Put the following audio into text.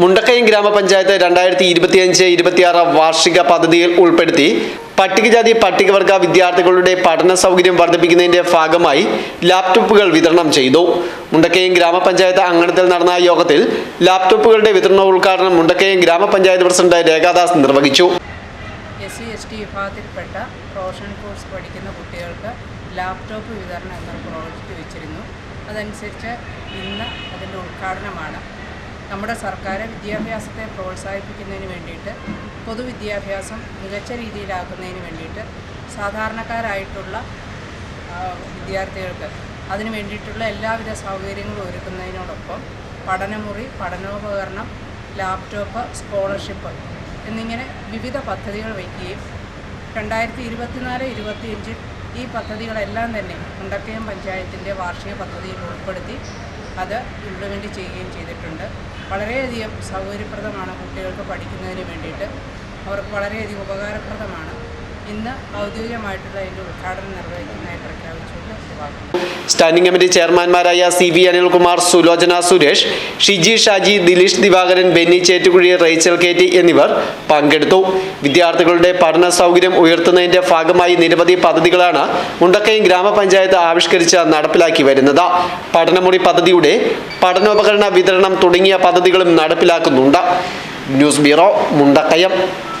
മുണ്ടക്കയം ഗ്രാമപഞ്ചായത്ത് രണ്ടായിരത്തി ഇരുപത്തിയഞ്ച് ഇരുപത്തിയാറ് വാർഷിക പദ്ധതിയിൽ ഉൾപ്പെടുത്തി പട്ടികജാതി പട്ടികവർഗ വിദ്യാർത്ഥികളുടെ പഠന സൗകര്യം വർദ്ധിപ്പിക്കുന്നതിന്റെ ഭാഗമായി ലാപ്ടോപ്പുകൾ വിതരണം ചെയ്തു. മുണ്ടക്കയം ഗ്രാമപഞ്ചായത്ത് അങ്കണത്തിൽ നടന്ന യോഗത്തിൽ ലാപ്ടോപ്പുകളുടെ വിതരണ ഉദ്ഘാടനം മുണ്ടക്കയം ഗ്രാമപഞ്ചായത്ത് പ്രസിഡന്റ് രേഖാദാസ് നിർവഹിച്ചു. എസ് സി എസ് ടി വിഭാഗത്തിൽപ്പെട്ട പ്രൊഫഷണൽ കോഴ്സ് പഠിക്കുന്ന കുട്ടികൾക്ക് ലാപ്ടോപ്പ് വിതരണം എന്നൊരു പ്രോജക്റ്റ് വെച്ചിരുന്നു. അതനുസരിച്ച് ഇന്ന് അതിന്റെ ഉദ്ഘാടനമാണ് നമ്മുടെ സർക്കാർ വിദ്യാഭ്യാസത്തെ പ്രോത്സാഹിപ്പിക്കുന്നതിന് വേണ്ടിയിട്ട് പൊതുവിദ്യാഭ്യാസം മികച്ച രീതിയിലാക്കുന്നതിന് വേണ്ടിയിട്ട് സാധാരണക്കാരായിട്ടുള്ള വിദ്യാർത്ഥികൾക്ക് അതിന് വേണ്ടിയിട്ടുള്ള എല്ലാവിധ സൗകര്യങ്ങളും ഒരുക്കുന്നതിനോടൊപ്പം പഠനമുറി പഠനോപകരണം ലാപ്ടോപ്പ് സ്കോളർഷിപ്പ് എന്നിങ്ങനെ വിവിധ പദ്ധതികൾ വയ്ക്കുകയും രണ്ടായിരത്തി ഇരുപത്തിനാല് ഇരുപത്തിയഞ്ചിൽ ഈ പദ്ധതികളെല്ലാം തന്നെ മുണ്ടക്കയം പഞ്ചായത്തിന്റെ വാർഷിക പദ്ധതിയിൽ ഉൾപ്പെടുത്തി അത് ഇംപ്ലിമെന്റ് ചെയ്യുകയും ചെയ്തിട്ടുണ്ട്. വളരെയധികം സൗകര്യപ്രദമാണ് കുട്ടികൾക്ക് പഠിക്കുന്നതിന് വേണ്ടിയിട്ട്. അവർക്ക് വളരെയധികം ഉപകാരപ്രദമാണ്. ഇന്ന് ഔദ്യോഗികമായിട്ടുള്ള അതിന്റെ ഉദ്ഘാടനം നിർവഹിക്കുന്നതായി പ്രഖ്യാപിച്ചുകൊണ്ട് ഒഴിവാക്കുന്നു standing committee ചെയർമാൻമാരായ C V Anilkumar Sulochana Suresh Shiji Shaji Dileesh Divakaran Benny Chettukuzhy Rachel K T എന്നിവർ പങ്കെടുത്തു. വിദ്യാർത്ഥികളുടെ പഠന സൗകര്യം ഉയർത്തുന്നതിന്റെ ഭാഗമായി നിരവധി പദ്ധതികളാണ് മുണ്ടക്കയം ഗ്രാമപഞ്ചായത്ത് ആവിഷ്കരിച്ച് നടപ്പിലാക്കി വരുന്നത്. പഠനമുറി പദ്ധതിയുടെ പഠനോപകരണ വിതരണം തുടങ്ങിയ പദ്ധതികളും നടപ്പിലാക്കുന്നുണ്ട്. News bureau Mundakayam.